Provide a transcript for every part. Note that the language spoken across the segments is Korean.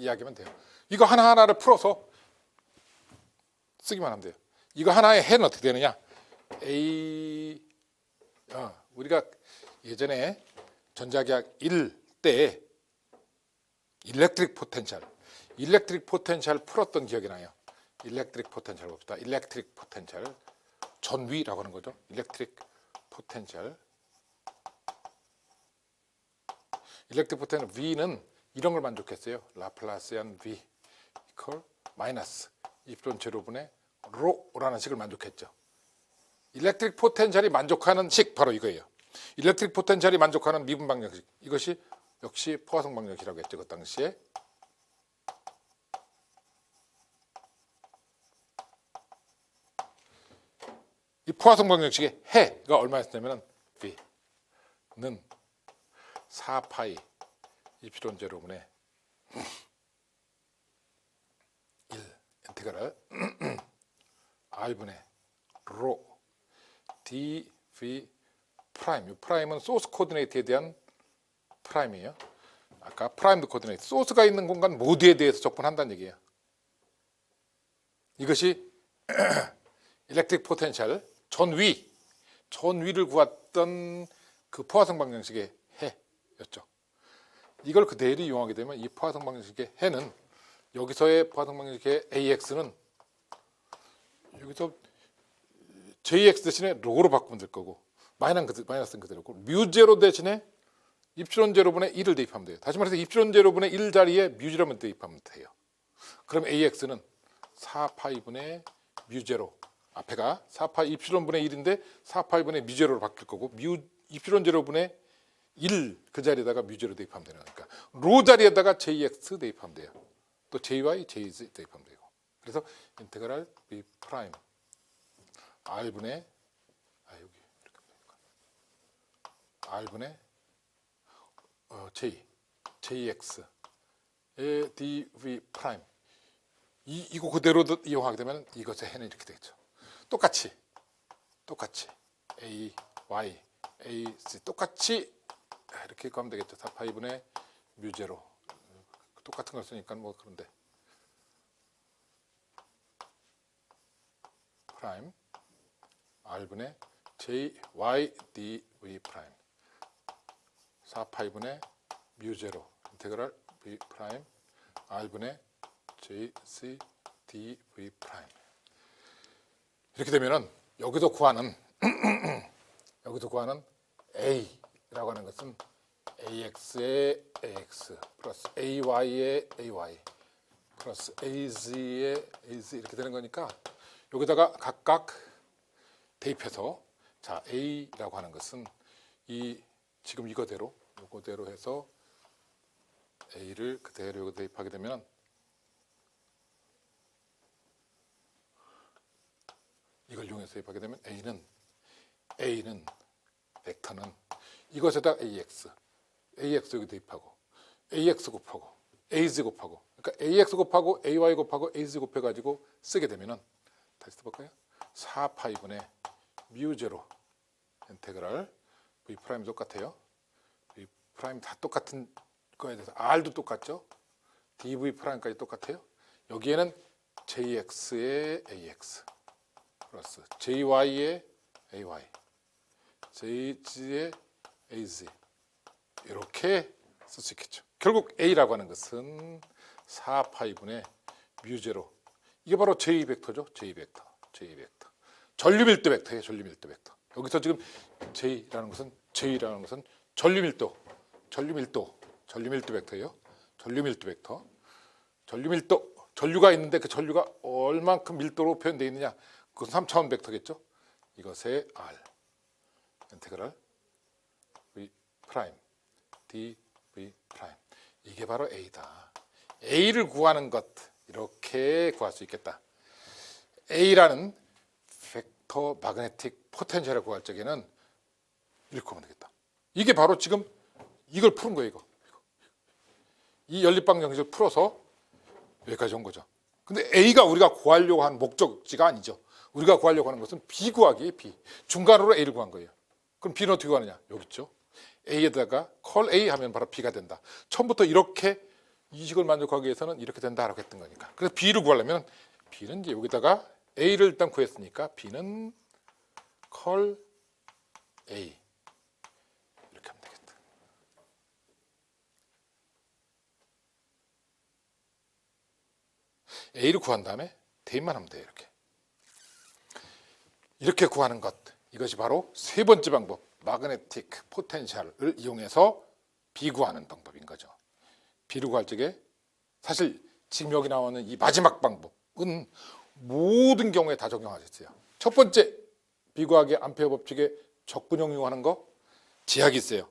이야기하면 돼요. 이거 하나하나를 풀어서 쓰기만 하면 돼요. 이거 하나의 해는 어떻게 되느냐? A 어, 우리가 예전에 전자계약 1때 일렉트릭 포텐셜 일렉트릭 포텐셜 풀었던 기억이 나요. 일렉트릭 포텐셜 봅시다. 일렉트릭 포텐셜 전위라고 하는 거죠. 일렉트릭 포텐셜 일렉트릭 포텐셜 V는 이런 걸 만족했어요. 라플라시안 V 이퀄 마이너스 이프론 제로분의 로라는 식을 만족했죠. 일렉트릭 포텐셜이 만족하는 식 바로 이거예요. 일렉트릭 포텐셜이 만족하는 미분 방정식 이것이 역시 포화성 방정식이라고 했죠 그 당시에 이 포화성 방정식의 해가 얼마였냐면 v는 4파이 이피론 제로분의 1 인테그랄 r분의 로 dv 프라임. 이 프라임은 소스 코디네이트에 대한 프라임이에요. 아까 프라임드 코디네이트. 소스가 있는 공간 모두에 대해서 적분한다는 얘기예요. 이것이 일렉트릭 포텐셜 전위 전위를 구했던 그 포화성 방정식의 해였죠. 이걸 그대로 이용하게 되면 이 포화성 방정식의 해는 여기서의 포화성 방정식의 AX는 여기서 JX 대신에 로로 바꾸면 될 거고 마이너스 마이너스는 그대로고 뮤 제로 대신에 입실론 제로분의 1을 대입하면 돼요. 다시 말해서 입실론 제로분의 1 자리에 뮤 제로만 대입하면 돼요. 그럼 AX는 4파이분의 뮤 제로 앞에가 4파 입실론분의 1인데 4파이분의 뮤 제로로 바뀔 거고 뮤 입실론 제로분의 1 그 자리에다가 뮤제로 대입하면 되는 거니까. 로 자리에다가 JX 대입하면 돼요. 또 JY, JZ 대입하면 되고. 그래서 인테그랄 B 프라임. r분의 아 여기 이렇게 r분의 어, j jx 의 dv 프라임. 이 이거 그대로 이용하게 되면 이것의 해는 이렇게 되겠죠. 똑같이 똑같이 a y a c 똑같이 이렇게 가면 되겠죠. 4파이분의 뮤제로. 똑같은 걸 쓰니까 뭐 그런데. 프라임. r분의 j y d v 프라임. 4 파이분의 뮤 제로. 인테그랄 v 프라임. r분의 j c d v 프라임. 이렇게 되면은 여기서 구하는 여기서 구하는 a 라고 하는 것은 ax의 ax 플러스 ay의 ay 플러스 az의 az 이렇게 되는 거니까 여기다가 각각 대입해서 자 a라고 하는 것은 이 지금 이거대로 이거대로 해서 a를 그대로 여기 대입하게 되면 이걸 이용해서 대입하게 되면 a는 a는 벡터는 이것에다 ax ax 여기 대입하고 ax 곱하고 az 곱하고 그러니까 ax 곱하고 ay 곱하고 az 곱해 가지고 쓰게 되면은 다시 써볼까요? 4파이분의 뮤 제로 인테그랄 v 프라임 똑같아요. v 프라임 다 똑같은 거에 대해서 r도 똑같죠. dv 프라임까지 똑같아요. 여기에는 jx의 ax 플러스 jy의 ay, jg의 az 이렇게 쓸 수 있겠죠. 결국 a라고 하는 것은 4파이분의 뮤제로 이게 바로 j 벡터죠. j 벡터, j 벡터. 전류밀도 벡터예요. 전류밀도 벡터. 여기서 지금 j라는 것은 j라는 것은 전류밀도, 전류밀도, 전류밀도 벡터예요. 전류밀도 벡터. 전류밀도, 전류가 있는데 그 전류가 얼만큼 밀도로 표현되어 있느냐? 그것은 3차원 벡터겠죠. 이것의 r 인테그랄 프라임 d v 프라임 이게 바로 a다. a를 구하는 것 이렇게 구할 수 있겠다. a라는 벡터 마그네틱 포텐셜을 구할 적에는 이렇게 하면 되겠다. 이게 바로 지금 이걸 푸는 거예요. 이거. 이 연립방 정식을 풀어서 여기까지 온 거죠. 근데 a가 우리가 구하려고 한 목적지가 아니죠. 우리가 구하려고 하는 것은 b 구하기에 b. 중간으로 a를 구한 거예요. 그럼 b는 어떻게 구하느냐? 여기 있죠. A에다가 컬 a 하면 바로 b가 된다. 처음부터 이렇게 이 식을 만족하기 위해서는 이렇게 된다라고 했던 거니까. 그래서 B를 구하려면 B는 이제 여기다가 A를 일단 구했으니까 B는 컬 A 이렇게 하면 되겠다. A를 구한 다음에 대입만 하면 돼요. 이렇게. 이렇게 구하는 것 이것이 바로 세 번째 방법 마그네틱 포텐셜을 이용해서 비구하는 방법인 거죠. 비를 구할 적에 사실 지금 여기 나오는 이 마지막 방법은 모든 경우에 다 적용하셨어요. 첫 번째 비구하기 암페어 법칙의 적분형 이용하는 거 제약이 있어요.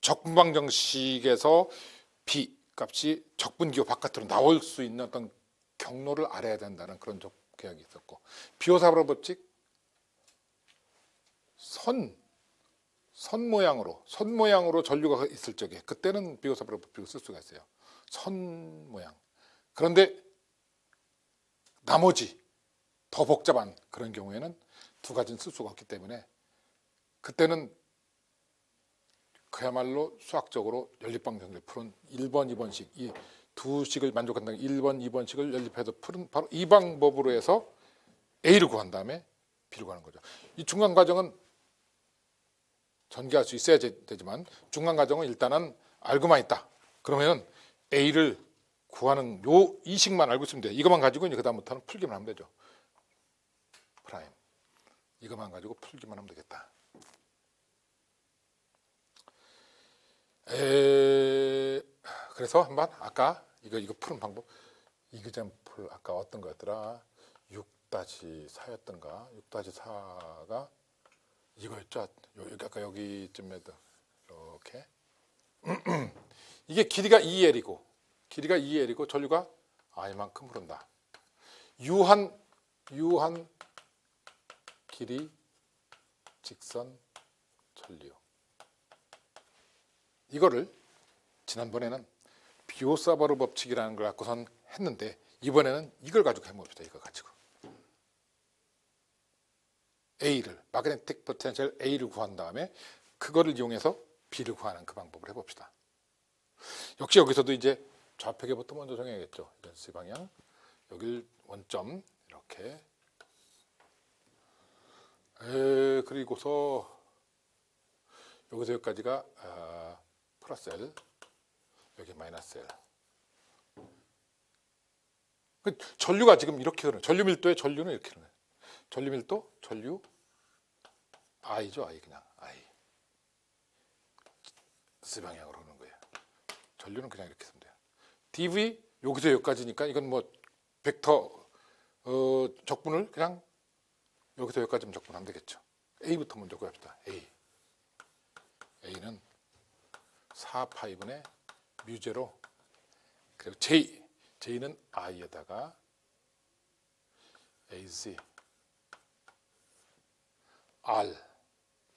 적분방 정식에서 B 값이 적분기호 바깥으로 나올 수 있는 어떤 경로를 알아야 된다는 그런 적- 계약이 있었고 비오사브라 법칙 선, 선 모양으로 선 모양으로 전류가 있을 적에 그때는 비오사브라 법칙을 쓸 수가 있어요. 선 모양. 그런데 나머지 더 복잡한 그런 경우에는 두 가지는 쓸 수가 없기 때문에 그때는 그야말로 수학적으로 연립방정식을 푸는 1번, 2번식 이 두 식을 만족한다는 1번, 2번식을 연립해서 푸는 바로 이 방법으로 해서 A를 구한 다음에 B를 구하는 거죠. 이 중간 과정은 전개할 수 있어야 되- 되지만 중간 과정은 일단은 알고만 있다. 그러면은 A를 구하는 요 이 식만 알고 있으면 돼. 이것만 가지고 이제 그다음부터는 풀기만 하면 되죠. 프라임. 이것만 가지고 풀기만 하면 되겠다. 에, 그래서 한번 아까 이거 이거 푸는 방법 이그잼플 아까 어떤 거였더라 6-4였던가 6-4가 이거였죠? 요- 여기 아까 여기쯤에도 이렇게. 이게 길이가 2L이고 길이가 2L이고 전류가 I만큼 흐른다. 유한 유한 길이 직선 전류. 이거를 지난번에는 비오사바르 법칙이라는 걸 갖고선 했는데 이번에는 이걸 가지고 해봅시다. 이거 가지고 A를 마그네틱 포텐셜 A를 구한 다음에 그거를 이용해서 B를 구하는 그 방법을 해봅시다. 역시 여기서도 이제 좌표계부터 먼저 정해야겠죠. 연수 방향. 여길 원점 이렇게. 에, 그리고서 여기서 여기까지가 아, 플러스 L. 여기 마이너스 L. 그 전류가 지금 이렇게 흐르는 전류 밀도의 전류는 이렇게 흐르는 전류 밀도 전류 I죠 I 그냥 I S 방향으로 흐르는 거예요. 전류는 그냥 이렇게 쓰면 돼요. DV 여기서 여기까지니까 이건 뭐 벡터 어, 적분을 그냥 여기서 여기까지만 적분하면 되겠죠. A부터 먼저 구합시다. A. A는 4파이분의 뮤제로 그리고 J. J는 I에다가 AZ R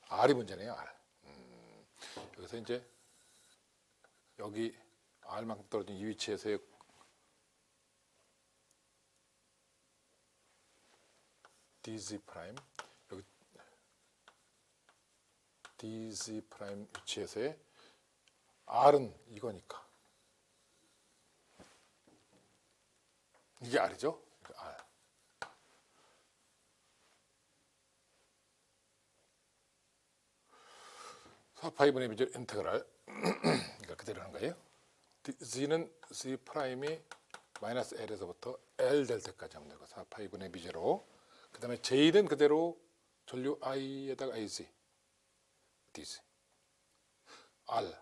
R이 문제네요 R 음, 여기서 이제 여기 R만큼 떨어진 이 위치에서의 DZ 프라임 여기 DZ 프라임 위치에서의 R은 이거니까 이게 R이죠? R. 사 파이분의 미절 인테그랄. 이거 그대로 하는 거예요. Z는 Z 프라임이 마이너스 L에서부터 L 될 때까지 하면 되고 4 파이분의 미제로. 그 다음에 J는 그대로 전류 I에다가 AZ 디스 R.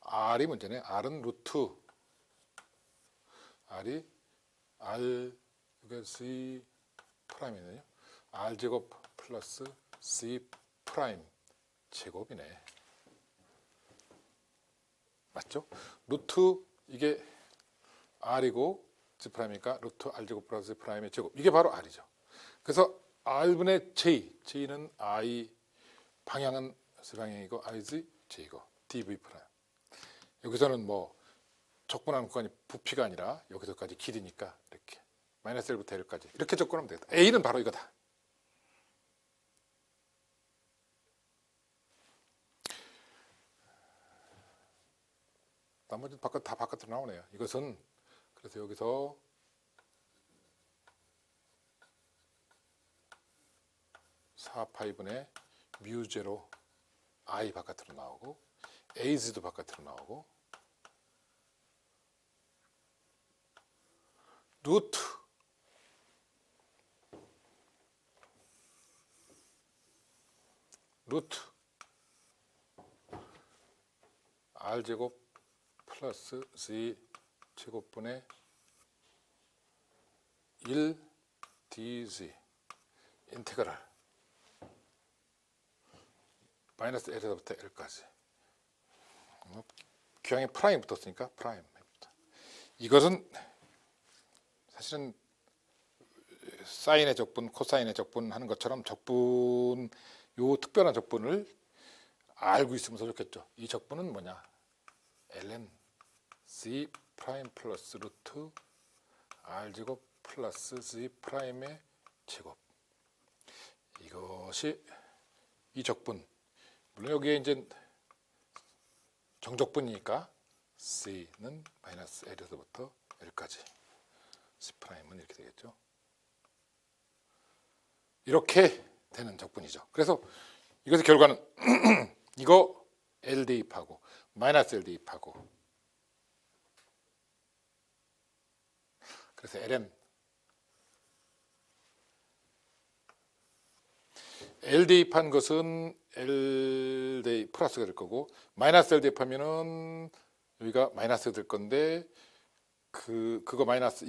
R이 문제네. R은 루트. R이 R 이게 C 프라임이네요. R 제곱 플러스 C 프라임 제곱이네 맞죠? 루트 이게 R이고 C 프라임이니까 루트 R 제곱 플러스 프라임의 제곱 이게 바로 R이죠 그래서 R분의 J J는 I 방향은 S 방향이고 IZ J고 DV 프라임 여기서는 뭐 적분하는 구간이 부피가 아니라 여기서까지 길이니까 이렇게 마이너스 1부터 L까지 이렇게 접근하면 되겠다. A는 바로 이거다. 나머지 바깥 다 바깥으로 나오네요. 이것은 그래서 여기서 사 파이분의 뮤 제로 i 바깥으로 나오고 a즈도 바깥으로 나오고 루트 루트 r 제곱 플러스 z 제곱분의 1 dz 인테그랄 마이너스 L에서부터 L까지 뭐, 교양에 프라임 붙었으니까 프라임. 이것은 사실은 사인의 적분, 코사인의 적분 하는 것처럼 적분 요 특별한 적분을 알고 있으면 더 좋겠죠. 이 적분은 뭐냐? ln c 프라임 플러스 루트 r 제곱 플러스 z 프라임의 제곱 이것이 이 적분 물론 여기에 이제 정적분이니까 c는 마이너스 l에서부터 l까지 c 프라임은 이렇게 되겠죠. 이렇게 되는 적분이죠. 그래서 이것의 결과는 이거 L 대입하고 마이너스 L 대입하고 그래서 ln L 대입한 것은 L 대입 플러스가 될 거고 마이너스 L 대입하면은 여기가 마이너스가 될 건데 그 그거 마이너스